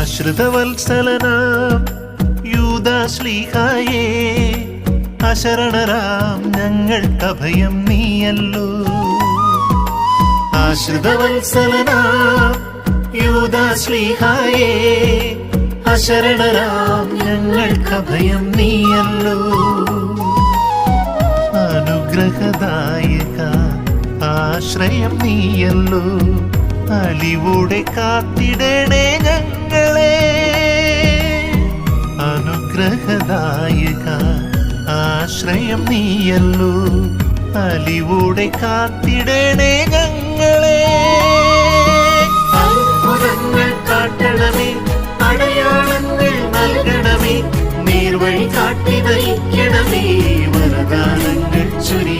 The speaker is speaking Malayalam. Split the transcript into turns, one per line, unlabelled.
ആശ്രിതവത്സലനാം യൂദാശ്ലീഹായേ അശരണരാം ഞങ്ങൾക്കഭയം നീയല്ലോ. ആശ്രിതവത്സലനാം യൂദാശ്ലീഹായേ അശരണരാം ഞങ്ങൾക്കഭയം നീയല്ലോ. അനുഗ്രഹദായക ആശ്രയം നീയല്ലോ. അലിവോടെ കാത്തിടണേ ഞങ്ങളെ അനുഗ്രഹദായക ആശ്രയം നീയല്ലോ. അലിവൂടെ കാത്തിടണേ ഞങ്ങളെ. അത്ഭുതങ്ങൾ കാട്ടണമേ. അടയാളങ്ങൾ നൽകണമേ. നേർവഴി കാട്ടി നയിക്കണമേ വരദാനങ്ങൾ ചുരി